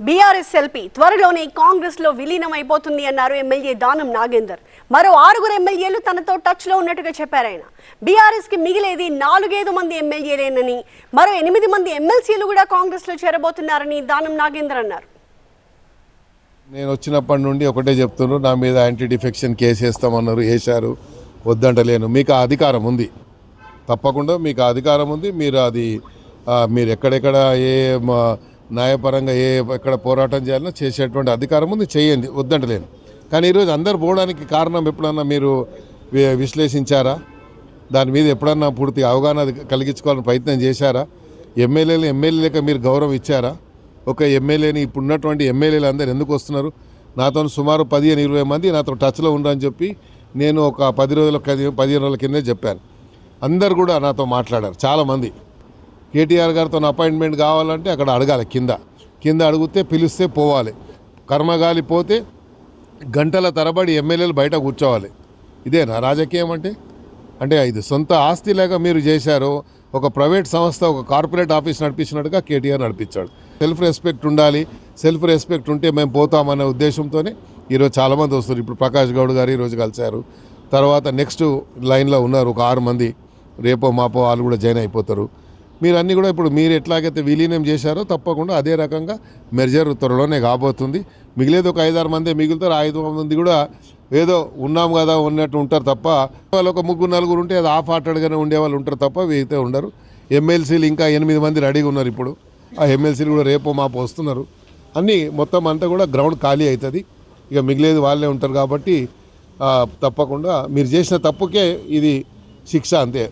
BRS LP త్వరలోనే కాంగ్రెస్లో విలీనమైపోతుంది అన్నారు ఎమ్మెల్యే దానం నాగేందర్. మరో ఆరుగురు ఎమ్మెల్యేలు తనతో టచ్లో ఉన్నట్టుగా చెప్పారు ఆయన. బీఆర్ఎస్కి మిగిలేది నాలుగైదు మంది ఎమ్మెల్యేలేనని మరో ఎనిమిది మంది ఎమ్మెల్సీలు కూడా కాంగ్రెస్లో చేరబోతున్నారని దానం నాగేందర్ అన్నారు. నేను వచ్చినప్పటి నుండి ఒకటే చెప్తున్నాను నా మీద యాంటీ డిఫెక్షన్ కేసు వేస్తామన్నారు వేశారు. వద్దంటలేను. మీకు అధికారం ఉంది. తప్పకుండా మీకు అధికారం ఉంది. మీరు అది మీరు ఎక్కడెక్కడ ఏ మా న్యాయపరంగా ఏ ఎక్కడ పోరాటం చేయాలనో చేసేటువంటి అధికారం ఉంది. చేయండి. వద్దంటలేను. కానీ ఈరోజు అందరు పోవడానికి కారణం ఎప్పుడన్నా మీరు విశ్లేషించారా? దాని మీద ఎప్పుడన్నా పూర్తి అవగాహన కలిగించుకోవాలని ప్రయత్నం చేశారా? ఎమ్మెల్యేలు ఎమ్మెల్యేలకు మీరు గౌరవం ఇచ్చారా? ఒక ఎమ్మెల్యేని ఇప్పుడు ఉన్నటువంటి ఎమ్మెల్యేలు అందరు ఎందుకు వస్తున్నారు? నాతో సుమారు పదిహేను ఇరవై మంది నాతో టచ్లో ఉండరని చెప్పి నేను ఒక పది రోజుల పది- పదిహేను రోజుల కిందే చెప్పాను. అందరు కూడా నాతో మాట్లాడారు. చాలామంది కేటీఆర్ గారితో అపాయింట్మెంట్ కావాలంటే అక్కడ అడగాలి కింద. కింద అడిగితే పిలిస్తే పోవాలి. కర్మగాలి పోతే గంటల తరబడి ఎమ్మెల్యేలు బయట కూర్చోవాలి. ఇదేనా రాజకీయం అంటే? అంటే ఇది సొంత ఆస్తిలాగా మీరు చేశారు ఒక ప్రైవేట్ సంస్థ ఒక కార్పొరేట్ ఆఫీస్ నడిపించినట్టుగా కేటీఆర్ నడిపించాడు. సెల్ఫ్ రెస్పెక్ట్ ఉండాలి. సెల్ఫ్ రెస్పెక్ట్ ఉంటే మేము పోతామనే ఉద్దేశంతోనే ఈరోజు చాలామంది వస్తారు. ఇప్పుడు ప్రకాష్ గౌడ్ గారు ఈరోజు కలిశారు. తర్వాత నెక్స్ట్ లైన్లో ఉన్నారు ఒక ఆరు మంది. రేపో మాపో వాళ్ళు కూడా జాయిన్ అయిపోతారు. మీరు అన్నీ కూడా ఇప్పుడు మీరు ఎట్లాగైతే విలీనం చేశారో తప్పకుండా అదే రకంగా మెర్జర్ త్వరలోనే కాబోతుంది. మిగిలేదు ఒక ఐదారు మంది మిగులుతారు. ఐదు మంది కూడా ఏదో ఉన్నాం కదా ఉన్నట్టు ఉంటారు తప్ప వాళ్ళు ఒక ముగ్గురు నలుగురు ఉంటే అది ఆఫ్ ఆటడ్గానే ఉండేవాళ్ళు ఉంటారు తప్ప వీగితే ఉండరు. ఎమ్మెల్సీలు ఇంకా ఎనిమిది మంది రెడీగా ఉన్నారు ఇప్పుడు. ఆ ఎమ్మెల్సీలు కూడా రేపు మాపు వస్తున్నారు. అన్నీ మొత్తం అంతా కూడా గ్రౌండ్ ఖాళీ అవుతుంది. ఇక మిగిలేదు వాళ్ళే ఉంటారు కాబట్టి తప్పకుండా మీరు చేసిన తప్పుకే ఇది శిక్ష అంతే.